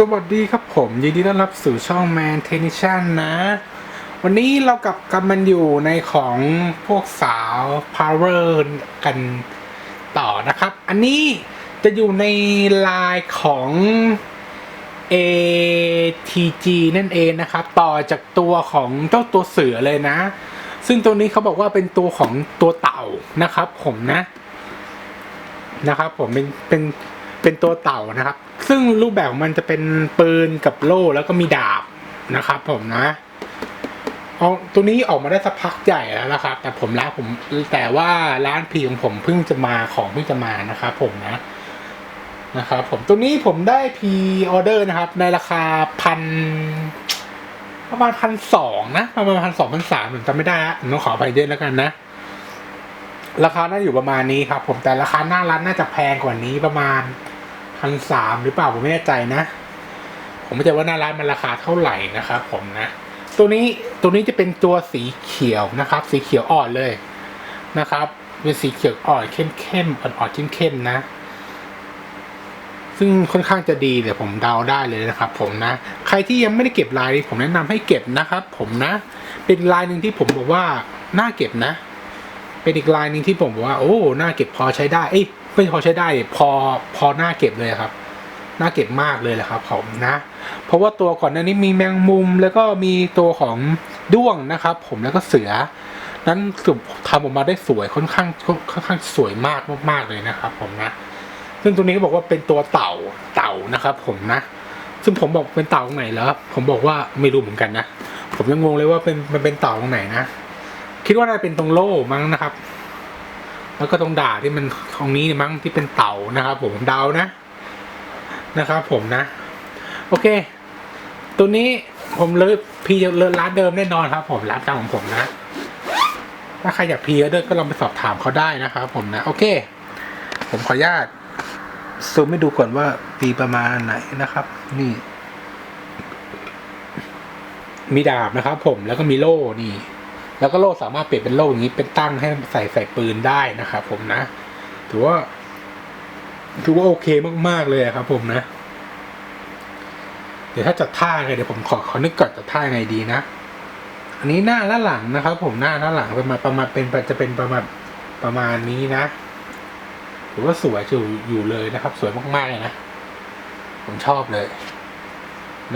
สวัสดีครับผมยินดีต้อนรับสู่ช่อง Man t e c h n i c i a n นะ วันนี้เรากับกันมันอยู่ในของพวกสาว Power กันต่อนะครับ อันนี้จะอยู่ในลายของ ATG นั่นเองนะครับ ต่อจากตัวของเจ้าตัวเสือเลยนะ ซึ่งตัวนี้เขาบอกว่าเป็นตัวของตัวเต่านะครับผมนะ นะครับผมเป็นเป็นเป็นตัวเต่านะครับ ซึ่งรูปแบบของมันจะเป็นปืนกับโล่แล้วก็มีดาบนะครับ ผมนะเอาตัวนี้ออกมาได้สักพักใหญ่แล้วนะครับ แต่ผมร้านผมแต่ว่าร้านพีของผมเพิ่งจะมาของเพิ่งจะมานะครับผมนะนะครับผมตัวนี้ผมได้พีออเดอร์นะครับ ในราคาพันประมาณพันสองนะประมาณพันสองพันสามผมจำไม่ได้ละผมต้องขอไปด้วยแล้วกันนะ ราคาน่าอยู่ประมาณนี้ครับ ผมแต่ราคาหน้าร้านน่าจะแพงกว่านี้ประมาณ พันสามหรือเปล่าผมไม่แน่ใจนะ ผมไม่แน่ใจว่าหน้าร้านมันราคาเท่าไหร่นะครับผมนะตัวนี้ตัวนี้จะเป็นตัวสีเขียวนะครับ สีเขียวอ่อนเลยนะครับเป็นสีเขียวอ่อนเข้มๆอ่อนๆเข้มๆนะ ซึ่งค่อนข้างจะดีเลยผมเดาได้เลยนะครับ ผมนะ ใครที่ยังไม่ได้เก็บลายนี้ผมแนะนำให้เก็บนะครับ ผมนะ เป็นลายหนึ่งที่ผมบอกว่าน่าเก็บนะ เป็นอีกลายหนึ่งที่ผมบอกว่าโอ้น่าเก็บพอใช้ได้เอ้ ไม่พอใช้ได้พอพอหน่าเก็บเลยครับน่าเก็บมากเลยแหละครับผมนะ เพราะว่าตัวก่อนหน้านี้มีแมงมุมแล้วก็มีตัวของด้วงนะครับ ผมแล้วก็เสือ นั้นสุดทำออกมาได้สวยค่อนข้างค่อนข้างสวยมากมากๆเลยนะครับ ผมนะ ซึ่งตัวนี้ก็บอกว่าเป็นตัวเต่าเต่านะครับ ผมนะ ซึ่งผมบอกเป็นเต่าตรงไหนแล้วผมบอกว่าไม่รู้เหมือนกันนะผมยังงงเลยว่าเป็นมันเป็นเต่าตรงไหนนะคิดว่าน่าจะเป็นตรงโล่มั้งนะครับ แล้วก็ตรงด่าที่มันตรงนี้มั้งที่เป็นเต่านะครับผมเดานะนะครับผมนะ โอเค ตัวนี้ผมเลยพีเลิร้านเดิมแน่นอนครับ ผมร้านจำของผมนะ ถ้าใครอยากพีเดินก็ลองไปสอบถามเขาได้นะครับผมนะ โอเค ผมขออนุญาตซูมให้ดูก่อนว่าปีประมาณไหนนะครับ นี่ มีดาบนะครับผมแล้วก็มีโล่นี่ แล้วก็โล่สามารถเปลี่ยนเป็นโล่อย่างนี้เป็นตั้งให้ใส่ใส่ปืนได้นะครับผมนะ ถือว่าถือว่าโอเคมากๆเลยครับ ผมนะ เดี๋ยวถ้าจัดท่าไงเดี๋ยวผมขอขอนึกก่อนจัดท่าไงดีนะอันนี้หน้าและหลังนะครับ ผมหน้าและหลังประมาณประมาณเป็นจะเป็นประมาณประมาณนี้นะถือว่าสวยอยู่อยู่เลยนะครับ สวยมากๆเลยนะผมชอบเลย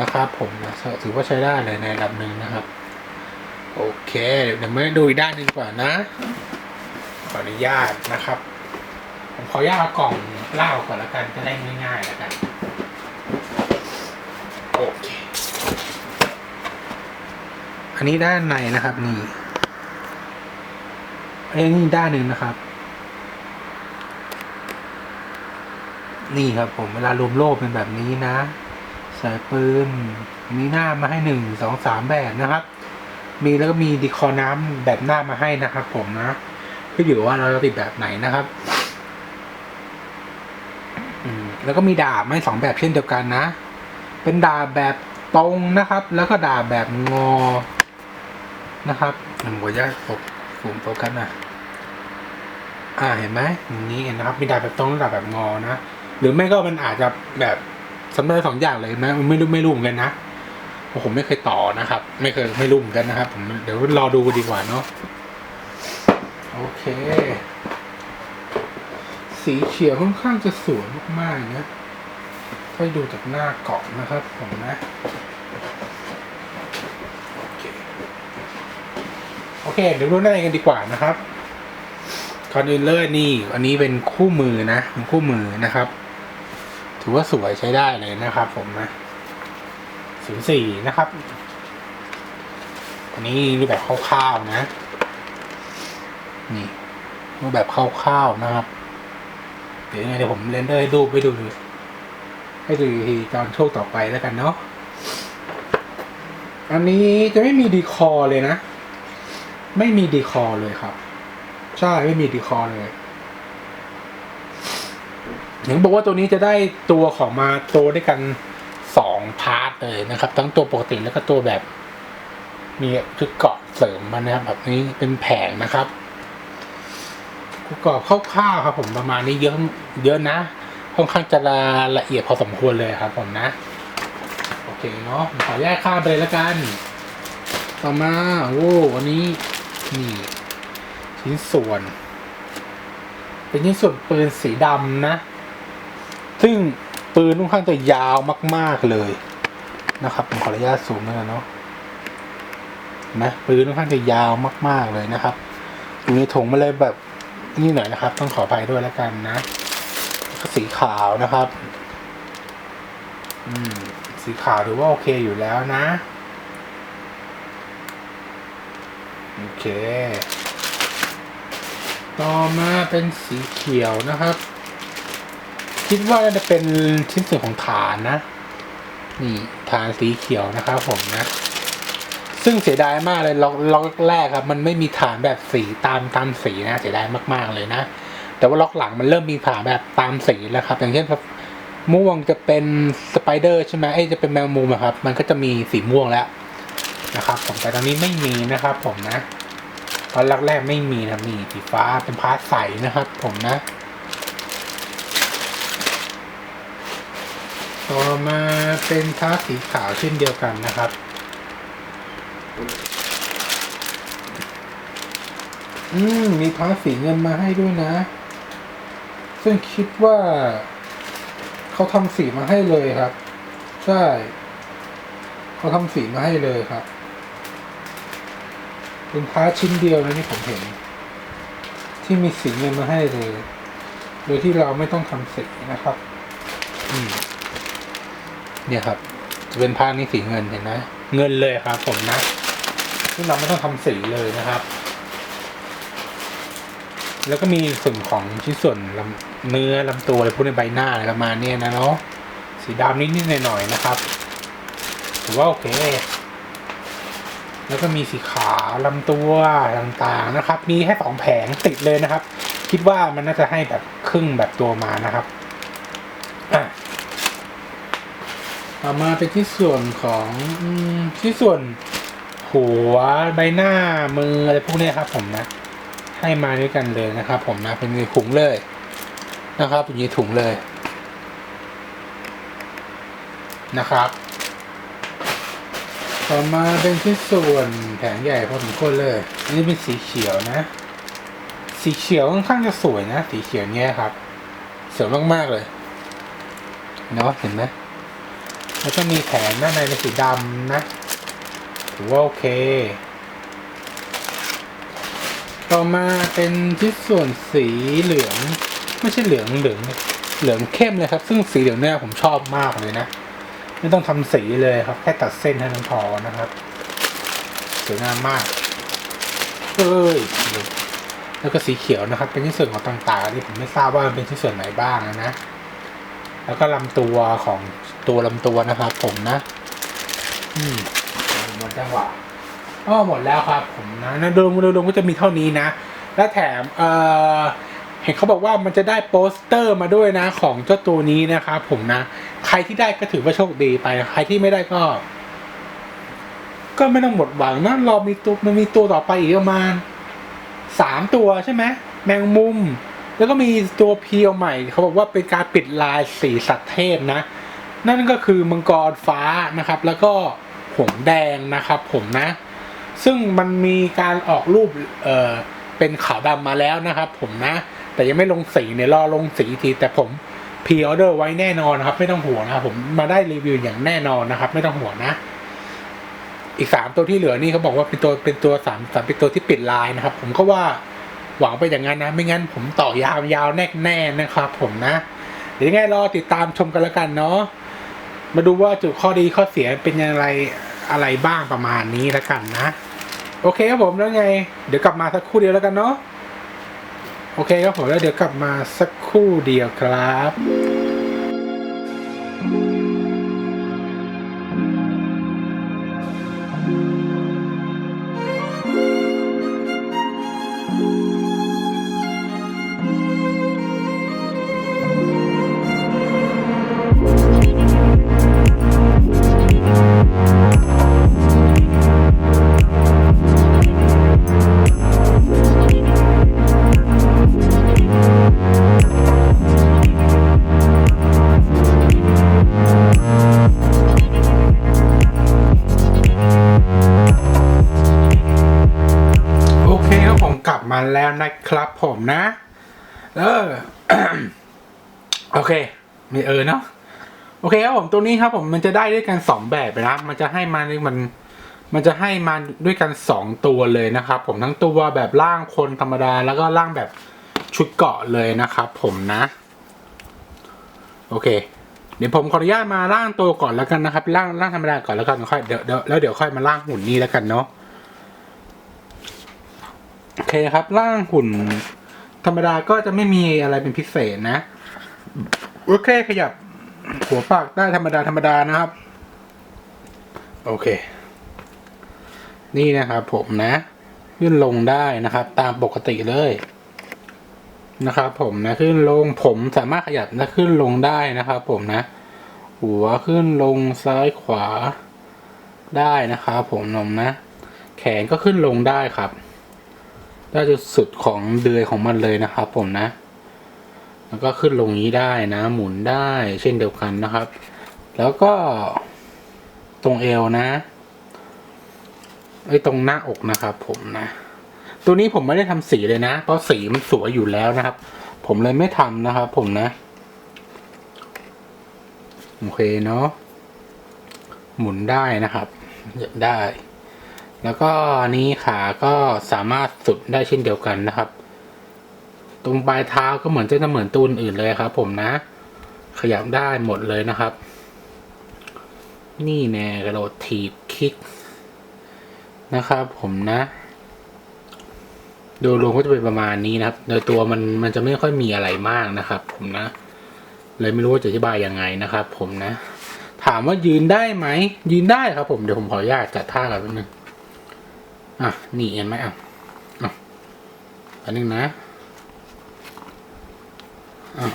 นะครับ ผมนะถือว่าใช้ได้เลยในระดับหนึ่งนะครับ โอเค เดี๋ยวมาดูอีกด้านหนึงดีกว่านนะ ขออนุญาตนะครับ ผมขออนุญาตเอากล่องเหล้าก่อนละกันจะได้ง่ายๆแล้วกัน โอเค อันนี้ด้านในนะครับนี่อ้นี่ด้านหนึ่งนะครับ นี่ครับผมเวลารวมโล่เป็นแบบนี้นะใส่ปืน มีหน้ามาให้หนึ่งสองสามแบบนะครับ มีแล้วก็มีดีคอน้ำแบบหน้ามาให้นะครับ ผมนะก็อยู่ว่าเราจะติดแบบไหนนะครับแล้วก็มีดาบไม่สองแบบเช่นเดียวกันนะ เป็นดาบแบบตรงนะครับ แล้วก็ดาบแบบงอนะครับผมขออนุญาตปกปุ่มโฟกัสนะอ่าเห็นไหมนี้เห็นนะครับ มีดาบแบบตรงและดาบแบบงอนะหรือไม่ก็มันอาจจะแบบสำเร็จสองอย่างเลยนะไม่รู้ไม่รู้เหมือนกันนะ ผมไม่เคยต่อนะครับ ไม่เคยไม่รู้เหมือนกันนะครับผมเดี๋ยวรอดูดีกว่าเนาะโอเค สีเขียวค่อนข้างจะสวยมากๆนะถ้าดูจากหน้ากล่องนะครับผมนะโอเคโอเค เดี๋ยวรู้ได้กันดีกว่านะครับก่อนอื่นเลยนี่ อันนี้เป็นคู่มือนะเป็นคู่มือนะครับ ถือว่าสวยใช้ได้เลยนะครับผมนะ ศูนย์สี่นะครับ อันนี้รูปแบบคร่าวๆนะ นี่ รูปแบบคร่าวๆนะครับ เดี๋ยวยังไงเดี๋ยวผมเรนเดอร์ให้ดูไปดู ให้ดูทีตอนโชคต่อไปแล้วกันเนาะ อันนี้จะไม่มีดีคอเลยนะ ไม่มีดีคอเลยครับ ใช่ ไม่มีดีคอเลยเห็นบอกว่าตัวนี้จะได้ตัวของมาตัวด้วยกันสองพา เลยนะครับ ทั้งตัวปกติแล้วก็ตัวแบบ มีชุดเกาะเสริมมานะครับ แบบนี้เป็นแผงนะครับประกอบคร่าวๆครับ ผมประมาณนี้เยอะเยอะนะค่อนข้างจะละเอียดพอสมควรเลยครับผมนะ โอเคเนาะขอแยกข้ามไปเลยละกัน ต่อมาโอ้วันนี้นี่ชิ้นส่วน เป็นชิ้นส่วนปืนสีดำนะ ซึ่งปืนค่อนข้างจะยาวมาก ๆเลย นะครับผมขออนุญาตซูมแล้วกันเนาะเห็นะปืนค่อนข้างจะยาวมาก ๆเลยนะครับอยู่ในถุงมาเลยแบบนี่หน่อยนะครับ ต้องขออภัยด้วยแล้วกันนะสีขาวนะครับ อืม สีขาวถือว่าโอเคอยู่แล้วนะ โอเค ต่อมาเป็นสีเขียวนะครับ คิดว่าน่าจะเป็นชิ้นส่วนของฐานนะ นี่ฐานสีเขียวนะครับผมนะ ซึ่งเสียดายมากเลยล็อกล็อกแรกครับ มันไม่มีฐานแบบสีตามตามสีนะเสียดายมาก ๆเลยนะ แต่ว่าล็อกหลังมันเริ่มมีฐานแบบตามสีแล้วครับ อย่างเช่นม่วงจะเป็นสไปเดอร์ใช่ไหมไอ้จะเป็นแมงมุมครับ มันก็จะมีสีม่วงแล้วนะครับ ผมแต่ตอนนี้ไม่มีนะครับ ผมนะ ตอนแรกๆไม่มีนะมีสีฟ้าเป็นพาร์ทใสนะครับ ผมนะ ต่อมาเป็นพาสีขาวเช่นเดียวกันนะครับ อืม มีพาสีเงินมาให้ด้วยนะ ซึ่งคิดว่า เขาทำสีมาให้เลยครับ ใช่ เขาทำสีมาให้เลยครับ เป็นพาชิ้นเดียวนะที่ผมเห็น ที่มีสีเงินมาให้เลย โดยที่เราไม่ต้องทำสีนะครับ อืม เนี่ยครับ จะเป็นพาร์ทนี้สีเงินเห็นไหมเงินเลยครับผมนะซึ่งเราไม่ต้องทำสีเลยนะครับ แล้วก็มีส่วนของชิ้นส่วนลำเนื้อลำตัวอะไรพวกในใบหน้าอะไรประมาณเนี้ยนะเนาะสีดำนิดๆหน่อยๆนะครับถือว่าโอเค แล้วก็มีสีขาวลำตัวต่างๆนะครับ มีแค่สองแผงติดเลยนะครับ คิดว่ามันน่าจะให้แบบครึ่งแบบตัวมานะครับอะ ต่อมาเป็นที่ส่วนของอที่ส่วนหัวใบหน้ามืออะไรพวกนี้ครับ ผมนะ ให้มาด้วยกันเลยนะครับ ผมนะเป็นในถุงเลยนะครับอยู่ในถุงเลยนะครับ ต่อมาเป็นที่ส่วนแผงใหญ่พอสมควรเลยอันนี้เป็นสีเขียวนะ สีเขียวค่อนข้างจะสวยนะ สีเขียวเนี้ยครับสวยมากๆเลยเนาะเห็นไหม แล้วก็มีแผงด้านในเป็นสีดำนะถือว่าโอเค ต่อมาเป็นชิ้นส่วนสีเหลือง ไม่ใช่เหลืองเหลืองเหลืองเข้มเลยครับ ซึ่งสีเหลืองเนี่ยผมชอบมากเลยนะ ไม่ต้องทำสีเลยครับ แค่ตัดเส้นให้มันพอนะครับสวยงามมาก เอ้ยแล้วก็สีเขียวนะครับ เป็นชิ้นส่วนของต่างๆที่ผมไม่ทราบว่ามันเป็นชิ้นส่วนไหนบ้างนะ แล้วก็ลำตัวของตัวลำตัวนะครับผมนะ อืมหมดจังหวะก็หมดแล้วครับผมนะนะดูดูดูก็จะมีเท่านี้นะ และแถมเออเห็นเขาบอกว่ามันจะได้โปสเตอร์มาด้วยนะของเจ้าตัวนี้นะครับผมนะ ใครที่ได้ก็ถือว่าโชคดีไป ใครที่ไม่ได้ก็ ก็ไม่ต้องหมดหวังนะรอมีตัวมันมีตัวต่อไปอีกประมาณสามตัวใช่ไหมแมงมุม แล้วก็มีตัวเพียวใหม่เขาบอกว่าเป็นการปิดลายสีสัตว์เทพนะ นั่นก็คือมังกรฟ้านะครับ แล้วก็หงแดงนะครับผมนะ ซึ่งมันมีการออกรูปเอ่อเป็นขาวดำมาแล้วนะครับ ผมนะ แต่ยังไม่ลงสีเนี่ยรอลงสีทีแต่ผมพรีออเดอร์ไว้แน่นอนนะครับ ไม่ต้องห่วงนะครับผมมาได้รีวิวอย่างแน่นอนนะครับ ไม่ต้องห่วงนะ อีกสามตัวที่เหลือนี่เขาบอกว่าเป็นตัวเป็นตัวสามสามเป็นตัวที่ปิดลายนะครับ ผมก็ว่า หวังไปอย่างนั้นนะ ไม่งั้นผมต่อยาวยาวแน่แน่นะครับผมนะเดี๋ยวยังไงรอติดตามชมกันแล้วกันเนาะมาดูว่าจุดข้อดีข้อเสียเป็นอย่างไรอะไรบ้างประมาณนี้แล้วกันนะ โอเคครับผมแล้วไง เดี๋ยวกลับมาสักครู่เดียวแล้วกันเนาะโอเคครับผมแล้วเดี๋ยวกลับมาสักครู่เดียวครับ กลับมาแล้วนะครับผมนะ เออ โอเคไม่เออเนาะโอเคครับผมตัวนี้ครับผมมันจะได้ด้วยกันสองแบบนะ มันจะให้มามัน มันจะให้มาด้วยกันสองตัวเลยนะครับ ผมทั้งตัวแบบร่างคนธรรมดา แล้วก็ร่างแบบชุดเกาะเลยนะครับ ผมนะ โอเค เดี๋ยวผมขออนุญาตมาร่างตัวก่อนแล้วกันนะครับร่างร่างธรรมดาก่อนแล้วกันค่อยเดี๋ยวแล้วเดี๋ยวค่อยมาร่างหุ่นนี้แล้วกันเนาะ เคครับ ร่างหุ่น ธรรมดาก็จะไม่มีอะไรเป็นพิเศษนะโอเคขยับ หัวปากได้ธรรมดาธรรมดานะครับ โอเค นี่นะครับผมนะขึ้นลงได้นะครับ ตามปกติเลยนะครับผมนะขึ้นลงผมสามารถขยับและขึ้นลงได้นะครับผมนะ หัวขึ้นลงซ้ายขวาได้นะครับผมนมนะ แขนก็ขึ้นลงได้ครับ ได้จุดสุดของเดือยของมันเลยนะครับ ผมนะ แล้วก็ขึ้นลงนี้ได้นะ หมุนได้เช่นเดียวกันนะครับ แล้วก็ตรงเอวนะไอ้ตรงหน้าอกนะครับ ผมนะ ตัวนี้ผมไม่ได้ทำสีเลยนะ เพราะสีมันสวยอยู่แล้วนะครับ ผมเลยไม่ทำนะครับ ผมนะ โอเคเนาะหมุนได้นะครับได้ แล้วก็นี้ขาก็สามารถสุดได้เช่นเดียวกันนะครับ ตรงปลายเท้าก็เหมือนจะเหมือนตูนอื่นเลยครับ ผมนะ ขยับได้หมดเลยนะครับ นี่แน่กระโดดถีบคิกนะครับ ผมนะโดยรวมก็จะเป็นประมาณนี้นะครับ โดยตัวมันมันจะไม่ค่อยมีอะไรมากนะครับ ผมนะ เลยไม่รู้ว่าจะอธิบายยังไงนะครับ ผมนะ ถามว่ายืนได้ไหม ยืนได้ครับ ผมเดี๋ยวผมขออนุญาตจัดท่ากันแป๊บนึง อะ นี่เห็นไหมอะอะอันนึงนะอ่า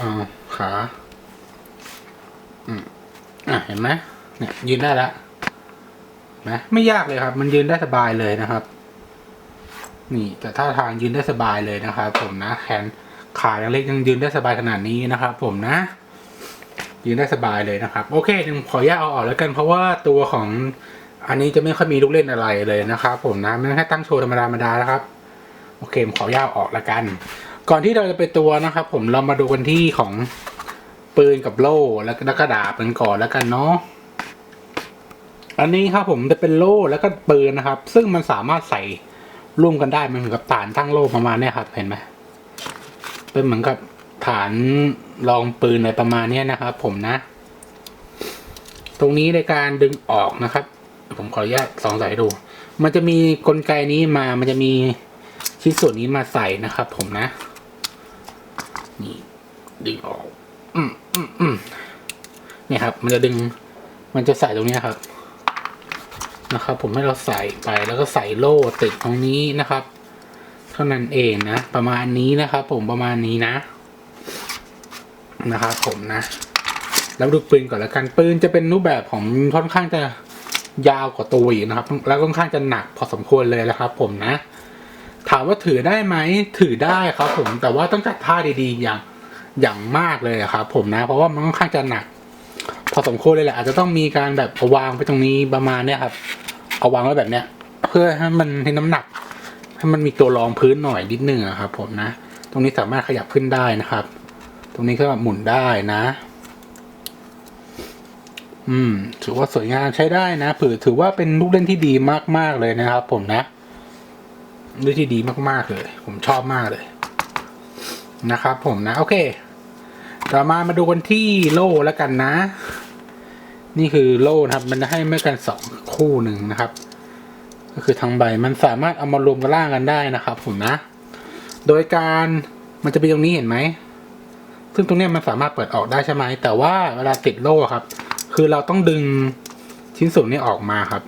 ขาอืมอะเห็นไหมเนี่ย ยืนได้แล้วนะไม่ยากเลยครับ มันยืนได้สบายเลยนะครับ นี่แต่ท่าทางยืนได้สบายเลยนะครับ ผมนะแขนขายังเล็กยังยืนได้สบายขนาดนี้นะครับ ผมนะ ยืนได้สบายเลยนะครับ โอเคเดี๋ยวขออนุญาตเอาออกแล้วกันเพราะว่าตัวของ อันนี้จะไม่ค่อยมีลูกเล่นอะไรเลยนะครับผมนะไม่แค่ตั้งโชว์ธรรมดาธรรมดานะครับ โอเคผมขออนุญาออกแล้วกัน ก่อนที่เราจะไปตัวนะครับผมเรามาดูกันที่ของปืนกับโล่แล้วก็แล้วก็ดาบกันก่อนแล้วกันเนาะอันนี้ครับผมจะเป็นโล่แล้วก็ปืนนะครับ ซึ่งมันสามารถใส่ร่วมกันได้มันเหมือนกับฐานตั้งโล่ประมาณนี้ครับเห็นไหมเป็นเหมือนกับฐานรองปืนอะไรประมาณเนี้ยนะครับ ผมนะ ตรงนี้ในการดึงออกนะครับ ผมขออนุญาตสองสายดู มันจะมีกลไกนี้มา มันจะมีชิ้นส่วนนี้มาใส่นะครับผมนะ นี่ดึงออก อืมอืมอืมนี่ครับ มันจะดึง มันจะใส่ตรงนี้ครับ นะครับ ผมให้เราใส่ไปแล้วก็ใส่โล่ติดตรงนี้นะครับ เท่านั้นเองนะ ประมาณนี้นะครับ ผมประมาณนี้นะ นะครับผมนะแล้วดูปืนก่อนล้วกันปืนจะเป็นรูปแบบของค่อนข้างจะ ยาวกว่าตัวอีกนะครับ แล้วค่อนข้างจะหนักพอสมควรเลยนะครับ ผมนะ ถามว่าถือได้ไหมถือได้ครับ ผมแต่ว่าต้องจัดท่าดีๆอย่างอย่างมากเลยครับผมนะ เพราะว่ามันค่อนข้างจะหนัก พอสมควรเลยแหละอาจจะต้องมีการแบบเอาวางไปตรงนี้ประมาณเนี้ยครับ เอาวางไว้แบบเนี้ย เพื่อให้มันให้น้ำหนัก ให้มันมีตัวรองพื้นหน่อยนิดนึงครับ ผมนะ ตรงนี้สามารถขยับขึ้นได้นะครับ ตรงนี้ก็หมุนได้นะ อืม ถือว่าสวยงามใช้ได้นะถือถือว่าเป็นลูกเล่นที่ดีมากๆเลยนะครับ ผมนะลูกที่ดีมากๆเลย ผมชอบมากเลย นะครับ ผมนะ โอเค ต่อมามาดูกันที่โล่แล้วกันนะ นี่คือโล่นะครับ มันจะให้ไม่กันสองคู่หนึ่งนะครับ ก็คือทั้งใบมันสามารถเอามารวมกันล่างกันได้นะครับ ผมนะ โดยการมันจะมีตรงนี้เห็นไหมซึ่งตรงนี้มันสามารถเปิดออกได้ใช่ไหมแต่ว่าเวลาติดโล่ครับ คือเราต้องดึงชิ้นส่วนนี้ออกมาครับ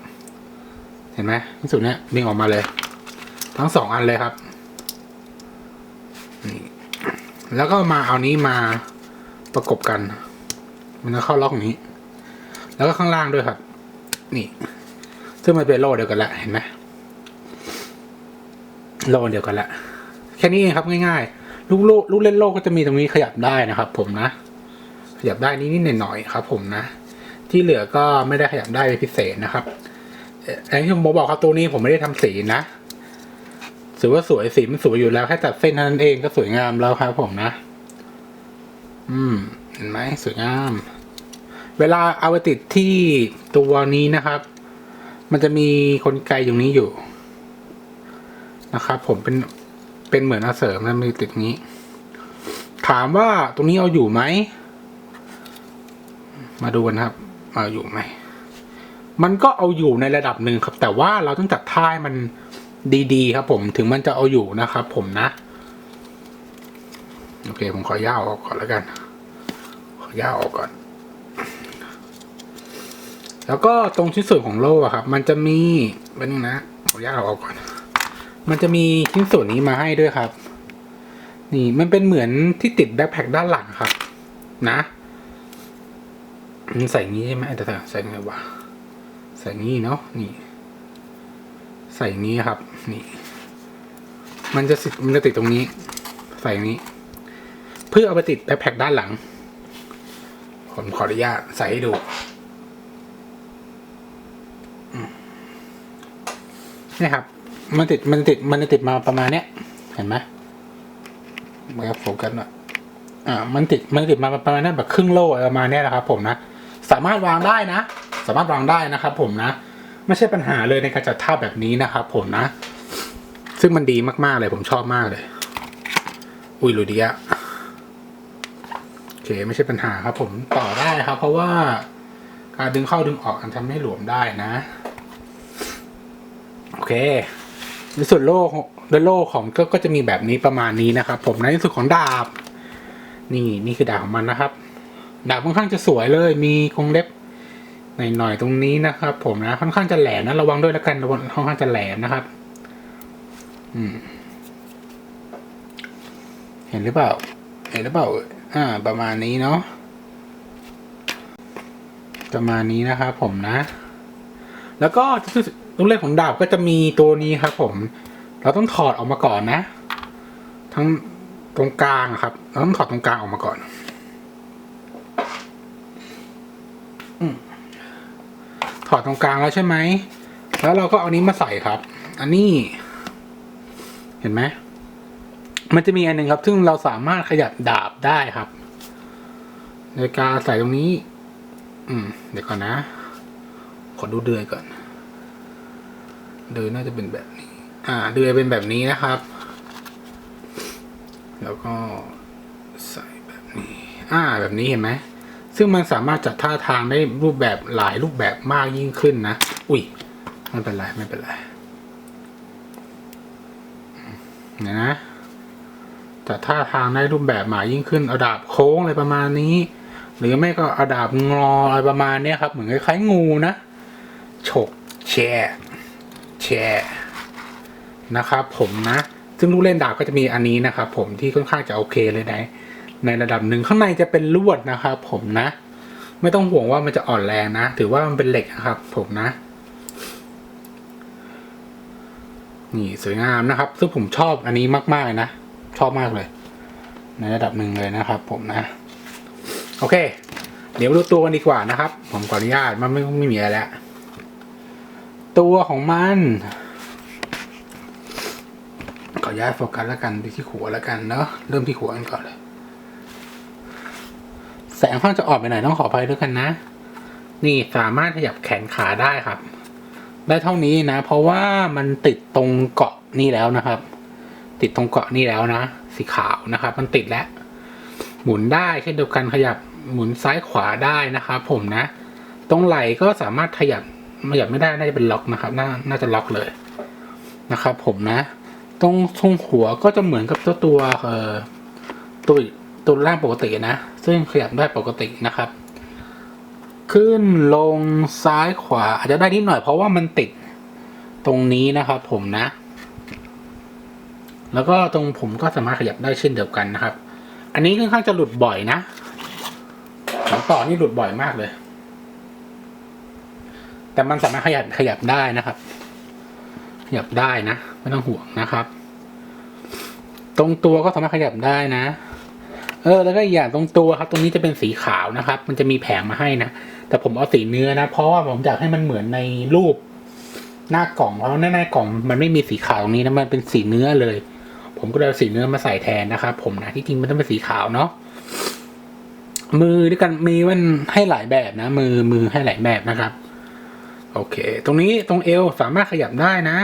เห็นไหมชิ้นส่วนนี้ดึงออกมาเลย ทั้งสองอันเลยครับนี่แล้วก็มาเอานี้มาประกบกัน มันจะเข้าล็อกนี้ แล้วก็ข้างล่างด้วยครับ นี่ ซึ่งมันเป็นโล่เดียวกันละเห็นไหมโล่เดียวกันละแค่นี้เองครับง่ายๆ ลูกโลลูกเล่นโล่ก็จะมีตรงนี้ขยับได้นะครับ ผมนะ ขยับได้นิดๆหน่อยๆครับ ผมนะ ที่เหลือก็ไม่ได้ขยับได้เป็นพิเศษนะครับอย่างที่ผมบอกครับตัวนี้ผมไม่ได้ทำสีนะถือว่าสวยสีมันสวยอยู่แล้วแค่ตัดเส้นเท่านั้นเองก็สวยงามแล้วครับผมนะ อืม เห็นไหมสวยงาม เวลาเอาไปติดที่ตัวนี้นะครับ มันจะมีกลไกอยู่นี้อยู่นะครับผมเป็นเป็นเหมือนอาเสริมนะมีติดนี้ ถามว่าตรงนี้เอาอยู่ไหม มาดูกันครับ เอาอยู่ไหม มันก็เอาอยู่ในระดับหนึ่งครับ แต่ว่าเราต้องจัดท่ายมันดีๆ ครับ ผมถึงมันจะเอาอยู่นะครับ ผมนะ โอเค ผมขอย่าออกก่อนแล้วกัน ขอย่าออกก่อน แล้วก็ตรงชิ้นส่วนของโล่ครับ มันจะมีเป็นนะขอย่าออกก่อน มันจะมีชิ้นส่วนนี้มาให้ด้วยครับ นี่มันเป็นเหมือนที่ติดแบ็คแพคด้านหลังครับ นะ มันใส่งี้ใช่ไหมแต่ใส่ไงวะใส่งี้เนาะนี่ ใส่งี้ครับ นี่ มันจะสิมันจะติดตรงนี้ ใส่นี้ เพื่อเอาไปติดแบ็คแพคด้านหลังผมขออนุญาตใส่ให้ดูนี่ครับ มันติดมันติดมันจะติดมาประมาณเนี้ยเห็นไหมมันโฟกัสหน่อยอ่ามันติดมันติดมาประมาณนั้นแบบครึ่งโลอะไรประมาณเนี้ยนะครับผมนะ สามารถวางได้นะ สามารถวางได้นะครับ ผมนะ ไม่ใช่ปัญหาเลยในการจัดท่าแบบนี้นะครับ ผมนะ ซึ่งมันดีมากๆเลย ผมชอบมากเลย อุ้ยหลุดดีอะโอเคไม่ใช่ปัญหาครับ ผมต่อได้ครับ เพราะว่าการดึงเข้าดึงออกอันทำให้หลวมได้นะ โอเคในส่วนโล่ของโดโล่ของก็ก็จะมีแบบนี้ประมาณนี้นะครับ ผมในที่สุดของดาบ นี่นี่คือดาบของมันนะครับ ดาบค่อนข้างจะสวยเลย มีกรงเล็บหน่อยๆตรงนี้นะครับ ผมนะค่อนข้างจะแหลมนะระวังด้วยแล้วกันระวังค่อนข้างจะแหลมนะครับ อืม เห็นหรือเปล่า เห็นหรือเปล่าอ่า ประมาณนี้เนาะประมาณนี้นะครับผมนะ แล้วก็ลูกเล่นของดาบก็จะมีตัวนี้ครับ ผม เราต้องถอดออกมาก่อนนะ ทั้งตรงกลางครับ เราต้องถอดตรงกลางออกมาก่อน อืม ถอดตรงกลางแล้วใช่ไหม แล้วเราก็เอานี้มาใส่ครับ อันนี้เห็นไหม มันจะมีอันหนึ่งครับ ซึ่งเราสามารถขยับดาบได้ครับ ในการใส่ตรงนี้ อืม เดี๋ยวก่อนนะ ขอดูเดือยก่อน เดือยน่าจะเป็นแบบนี้ อ่า เดือยเป็นแบบนี้นะครับ แล้วก็ใส่แบบนี้ อ่า แบบนี้เห็นไหม ซึ่งมันสามารถจัดท่าทางได้รูปแบบหลายรูปแบบมากยิ่งขึ้นนะ อุ้ยไม่เป็นไรไม่เป็นไรเนี่ยนะแต่ท่าทางได้รูปแบบหมายยิ่งขึ้นอาดาบโค้งอะไรประมาณนี้ หรือไม่ก็อาดาบงออะไรประมาณเนี้ยครับ เหมือนคล้ายๆงูนะฉกแชะแชะนะครับผมนะ ซึ่งลูกเล่นดาบก็จะมีอันนี้นะครับผมที่ค่อนข้างจะโอเคเลยนะ ในระดับหนึ่งข้างในจะเป็นลวดนะครับผมนะ ไม่ต้องห่วงว่ามันจะอ่อนแรงนะ ถือว่ามันเป็นเหล็กนะครับผมนะ นี่สวยงามนะครับ ซึ่งผมชอบอันนี้มากๆเลยนะ ชอบมากเลย ในระดับหนึ่งเลยนะครับ ผมนะ โอเค เดี๋ยวมาดูตัวกันดีกว่านะครับ ผมขออนุญาตมันไม่ไม่มีอะไรแล้วตัวของมันขออนุญาตโฟกัสแล้วกันไปที่หัวแล้วกันเนาะเริ่มที่หัวกันก่อนเลย แสงค่อนข้างจะออกไปไหนต้องขออภัยด้วยกันนะ นี่สามารถขยับแขนขาได้ครับ ได้เท่านี้นะ เพราะว่ามันติดตรงเกาะนี่แล้วนะครับ ติดตรงเกาะนี่แล้วนะ สีขาวนะครับ มันติดแล้ว หมุนได้เช่นเดียวกันขยับหมุนซ้ายขวาได้นะครับผมนะ ตรงไหล่ก็สามารถขยับขยับไม่ได้น่าจะเป็นล็อกนะครับ น่าน่าจะล็อกเลยนะครับ ผมนะ ตรงทรงหัวก็จะเหมือนกับตัวตัวเอ่อตัว ตัวล่างปกตินะ ซึ่งขยับได้ปกตินะครับ ขึ้นลงซ้ายขวาอาจจะได้นิดหน่อยเพราะว่ามันติดตรงนี้นะครับ ผมนะ แล้วก็ตรงผมก็สามารถขยับได้เช่นเดียวกันนะครับ อันนี้ค่อนข้างจะหลุดบ่อยนะหลังต่อนี่หลุดบ่อยมากเลย แต่มันสามารถขยับขยับได้นะครับ ขยับได้นะ ไม่ต้องห่วงนะครับ ตรงตัวก็สามารถขยับได้นะ เออแล้วก็อย่างตรงตัวครับ ตรงนี้จะเป็นสีขาวนะครับ มันจะมีแผงมาให้นะแต่ผมเอาสีเนื้อนะ เพราะว่าผมอยากให้มันเหมือนในรูปหน้ากล่องเพราะหน้าหน้ากล่องมันไม่มีสีขาวตรงนี้นะมันเป็นสีเนื้อเลย ผมก็เลยเอาสีเนื้อมาใส่แทนนะครับผมนะที่จริงมันต้องเป็นสีขาวเนาะมือด้วยกันมีมันให้หลายแบบนะ มือมือให้หลายแบบนะครับ โอเค ตรงนี้ตรงเอวสามารถขยับได้นะ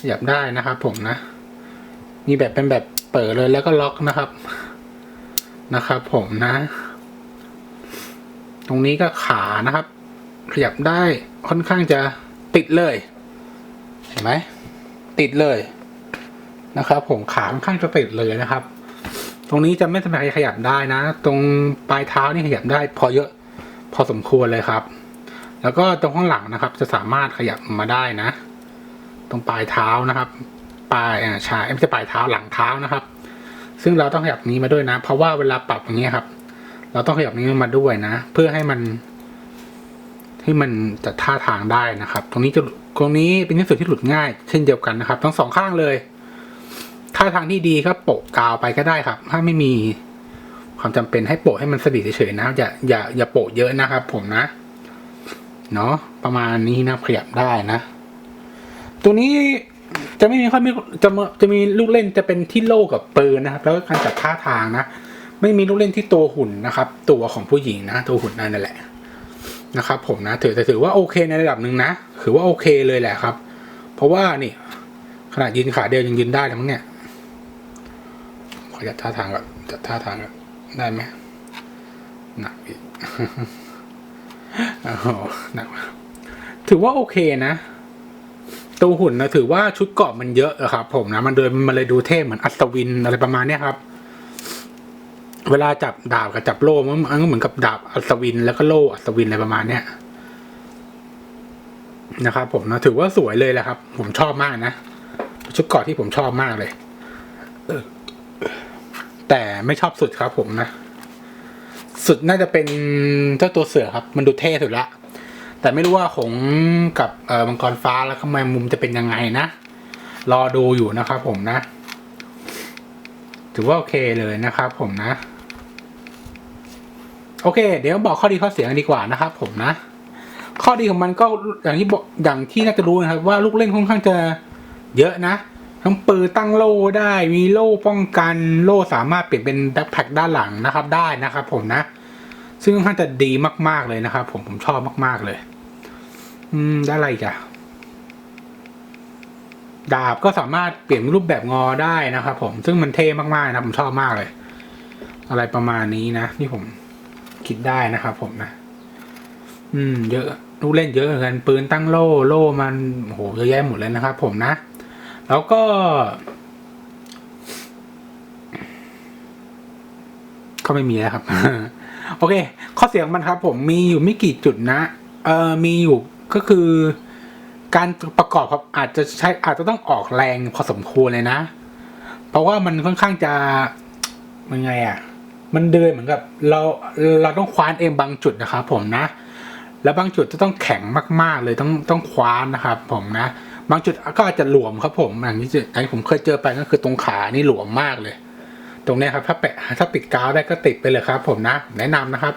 ขยับได้นะครับผมนะ มีแบบเป็นแบบเปิดเลยแล้วก็ล็อกนะครับ นะครับผมนะ ตรงนี้ก็ขานะครับ ขยับได้ค่อนข้างจะติดเลย เห็นไหมติดเลยนะครับ ผมขาค่อนข้างจะติดเลยนะครับ ตรงนี้จะไม่สามารถขยับได้นะ ตรงปลายเท้านี่ขยับได้ พอเยอะพอสมควรเลยครับ แล้วก็ตรงข้างหลังนะครับ จะสามารถขยับมาได้นะ ตรงปลายเท้านะครับ ปลายอ่าใช่ไม่ใช่ปลายเท้าหลังเท้านะครับ ซึ่งเราต้องขยับนี้มาด้วยนะ เพราะว่าเวลาปรับอย่างเงี้ยครับ เราต้องขยับนี้มาด้วยนะ เพื่อให้มันให้มันจัดท่าทางได้นะครับ ตรงนี้จะตรงนี้เป็นที่สุดที่หลุดง่าย เช่นเดียวกันนะครับ ทั้งสองข้างเลยท่าทางที่ดีก็โปะกาวไปก็ได้ครับ ถ้าไม่มีความจำเป็นให้โปะให้มันสนิทเฉยๆนะอย่าอย่าอย่าโปะเยอะนะครับ ผมนะเนาะประมาณนี้นะขยับได้นะ ตัวนี้ จะไม่มีค่อยมีจะมจะมีลูกเล่นจะเป็นที่โล่กับปืนนะครับ แล้วก็การจัดท่าทางนะ ไม่มีลูกเล่นที่ตัวหุ่นนะครับ ตัวของผู้หญิงนะ ตัวหุ่นนั่นแหละนะครับ ผมนะถือแต่ถือว่าโอเคในระดับหนึ่งนะถือว่าโอเคเลยแหละครับ เพราะว่านี่ขนาดยืนขาเดียวยังยืนได้แล้วมั้งเนี่ยขอจัดท่าทางก่อนจัดท่าทางก่อนได้ไหมหนักอีกอ้โหนักถือว่าโอเคนะ ตัวหุ่นนะถือว่าชุดเกาะมันเยอะอะครับ ผมนะมันเดินมันเลยดูเท่เหมือนอัศวินอะไรประมาณเนี้ยครับ เวลาจับดาบกับจับโล่มันก็เหมือนกับดาบอัศวิน แล้วก็โล่อัศวินอะไรประมาณเนี้ยนะครับผมนะถือว่าสวยเลยแหละครับ ผมชอบมากนะชุดเกาะที่ผมชอบมากเลยแต่ไม่ชอบสุดครับผมนะ สุดน่าจะเป็นเจ้าตัวเสือครับ มันดูเท่สุดละ แต่ไม่รู้ว่าของกับเอ่อมังกรฟ้าแล้วทำไมมุมจะเป็นยังไงนะ รอดูอยู่นะครับผมนะ ถือว่าโอเคเลยนะครับผมนะ โอเค เดี๋ยวบอกข้อดีข้อเสียกันดีกว่านะครับผมนะ ข้อดีของมันก็อย่างที่บอกอย่างที่น่าจะรู้นะครับ ว่าลูกเล่นค่อนข้างจะเยอะนะทั้งปืนตั้งโล่ได้มีโล่ป้องกันโล่สามารถเปลี่ยนเป็นแบ็คแพคด้านหลังนะครับได้นะครับผมนะ ซึ่งค่อนข้างจะดีมาก ๆเลยนะครับผมผมชอบมาก ๆเลย อืมได้อะไรกะดาบก็สามารถเปลี่ยนรูปแบบงอได้นะครับผมซึ่งมันเท่มากๆนะผมชอบมากเลย อะไรประมาณนี้นะที่ผมคิดได้นะครับผมนะ อืม เยอะลูกเล่นเยอะเหมือนกันปืนตั้งโล่ โล่มันโหเยอะแยะหมดเลยนะครับผมนะ แล้วก็ ก็ไม่มีแล้วครับ โอเค ข้อเสียงมันครับ ผมมีอยู่ไม่กี่จุดนะ เออมีอยู่ ก็คือการประกอบครับอาจจะใช้อาจจะต้องออกแรงพอสมควรเลยนะ เพราะว่ามันค่อนข้างจะมันไงอะ มันเดินเหมือนกับเราเราต้องคว้านเองบางจุดนะครับผมนะ แล้วบางจุดจะต้องแข็งมาก ๆ เลยต้องต้องคว้านนะครับผมนะ บางจุดก็อาจจะหลวมครับผมอย่างที่อันผมเคยเจอไปก็คือตรงขานี่หลวมมากเลย ตรงนี้ครับถ้าแปะถ้าปิดกาวได้ก็ติดไปเลยครับ ผมนะ แนะนำนะครับ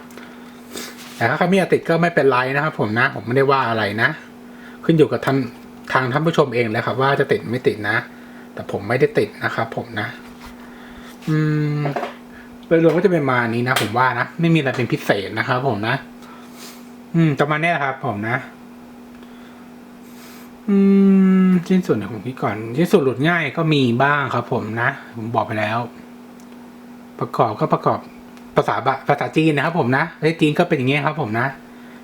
แต่ถ้าใครไม่อยากติดก็ไม่เป็นไรนะครับผมนะผมไม่ได้ว่าอะไรนะ ขึ้นอยู่กับท่านทางท่านผู้ชมเองเลยครับ ว่าจะติดไม่ติดนะ แต่ผมไม่ได้ติดนะครับผมนะ อืมโดยรวมก็จะเป็นมานี้นะผมว่านะไม่มีอะไรเป็นพิเศษนะครับผมนะ อืมประมาณนี้ครับ ผมนะ อืมชิ้นส่วนของพี่ก่อนชิ้นส่วนหลุดง่ายก็มีบ้างครับ ผมนะผมบอกไปแล้ว ประกอบก็ประกอบ ภาษาบะภาษาจีนนะครับผมนะประเทศจีนก็เป็นอย่างนี้ครับ ผมนะ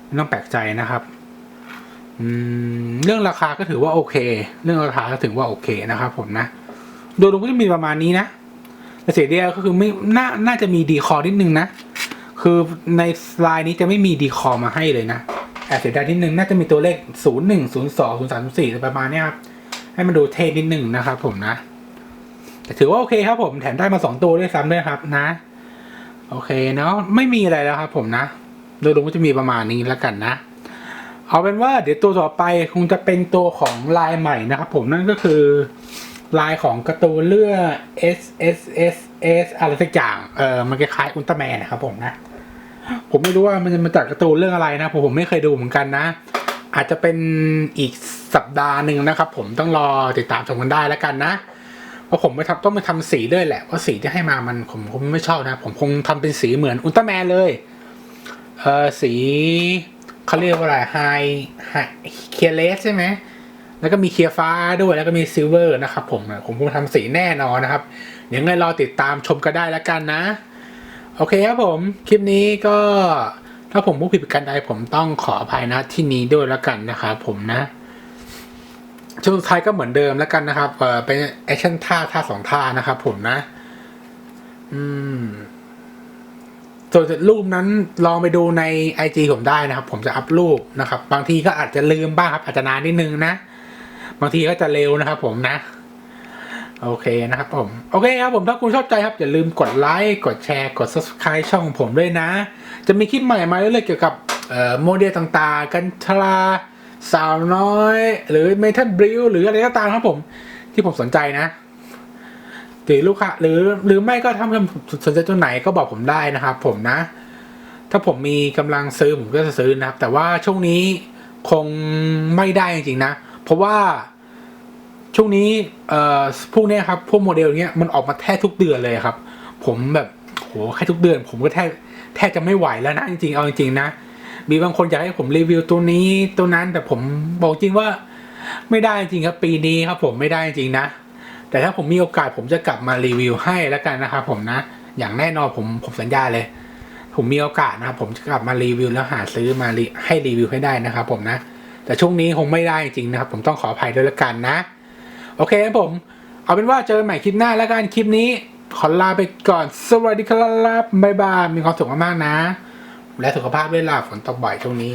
ไม่ต้องแปลกใจนะครับอืมเรื่องราคาก็ถือว่าโอเค เรื่องราคาก็ถือว่าโอเคนะครับผมนะ โดยรวมก็จะมีประมาณนี้นะแต่เสียเดียวก็คือไม่น่าน่าจะมีดีคอร์นิดนึงนะ คือในสไลน์นี้จะไม่มีดีคอร์มาให้เลยนะแอบเสียดายนิดนึงน่าจะมีตัวเลขศูนย์หนึ่งศูนย์สองศูนย์สามศูนย์สี่ประมาณนี้ครับ ให้มันดูเท่นิดนึงนะครับผมนะ แต่ถือว่าโอเคครับผม แถมได้มาสองตัวด้วยซ้ำด้วยครับนะ โอเคเนาะไม่มีอะไรแล้วครับผมนะ โดยรวมก็จะมีประมาณนี้แล้วกันนะ เอาเป็นว่าเดี๋ยวตัวต่อไปคงจะเป็นตัวของลายใหม่นะครับผมนั่นก็คือลายของกร์ตูนเรื่อง S S S S อะไรสักอย่าง เออมันคล้ายๆอุลตร้าแมนนะครับผมนะ ผมไม่รู้ว่ามันจะมาจากกร์ตูนเรื่องอะไรนะผมผมไม่เคยดูเหมือนกันนะ อาจจะเป็นอีกสัปดาห์หนึ่งนะครับผมต้องรอติดตามชมกันได้แล้วกันนะ เพราะผมไปทำต้องไปทำสีด้วยแหละเพราะสีที่ให้มามันผมผมไม่ชอบนะ ผมคงทำเป็นสีเหมือนอุลตร้าแมนเลยเออสีเขาเรียกว่าอะไรไฮไฮเคียเลสใช่ไหมแล้วก็มีเคียร์ฟ้าด้วยแล้วก็มีซิลเวอร์นะครับผมผมคงทำสีแน่นอนนะครับเดี๋ยวไงรอติดตามชมกันได้แล้วกันนะ โอเคครับผมคลิปนี้ก็ถ้าผมพูดผิดกันใดผมต้องขออภัยนะที่นี้ด้วยแล้วกันนะครับผมนะ ช่วงสุดท้ายก็เหมือนเดิมแล้วกันนะครับเป็นแอคชั่นท่าท่าสองท่านะครับผมนะ อืมส่วนรูปนั้นลองไปดูใน IG ผมได้นะครับ ผมจะอัพรูปนะครับ บางทีก็อาจจะลืมบ้างครับ อาจจะนานนิดนึงนะ บางทีก็จะเร็วนะครับ ผมนะ โอเคนะครับ ผม โอเคครับผมถ้าคุณชอบใจครับ อย่าลืมกดไลค์กดแชร์กด subscribe ช่องผมด้วยนะ จะมีคลิปใหม่มาเรื่อยๆเกี่ยวกับโมเดลต่างๆ กันทรา สาวน้อย หรือเมทัลบริวหรืออะไรก็ตามครับผม ที่ผมสนใจนะหรือลูกค้าหรือหรือไม่ก็ถ้าคุณสนใจตัวไหนก็บอกผมได้นะครับ ผมนะ ถ้าผมมีกำลังซื้อผมก็จะซื้อนะครับ แต่ว่าช่วงนี้คงไม่ได้จริงๆนะ เพราะว่าช่วงนี้เอ่อพวกเนี้ยครับพวกโมเดลเนี้ยมันออกมาแทบทุกเดือนเลยครับ ผมแบบโหแค่ทุกเดือน ผมก็แทบแทบจะไม่ไหวแล้วนะจริงๆเอาจริงๆนะ มีบางคนอยากให้ผมรีวิวตัวนี้ตัวนั้นแต่ผมบอกจริงว่าไม่ได้จริงครับปีนี้ครับผมไม่ได้จริงนะ แต่ถ้าผมมีโอกาสผมจะกลับมารีวิวให้แล้วกันนะครับผมนะ อย่างแน่นอนผมผมสัญญาเลย ผมมีโอกาสนะครับผมจะกลับมารีวิวแล้วหาซื้อมาให้รีวิวให้ได้นะครับผมนะ แต่ช่วงนี้คงไม่ได้จริงนะครับ ผมต้องขออภัยด้วยละกันนะ โอเคครับผม เอาเป็นว่าเจอกันใหม่คลิปหน้าแล้วกันคลิปนี้ขอลาไปก่อน สวัสดีครับบ๊ายบายมีความสุขมากๆนะ และสุขภาพด้วยล่ะฝนตกบ่อยช่วงนี้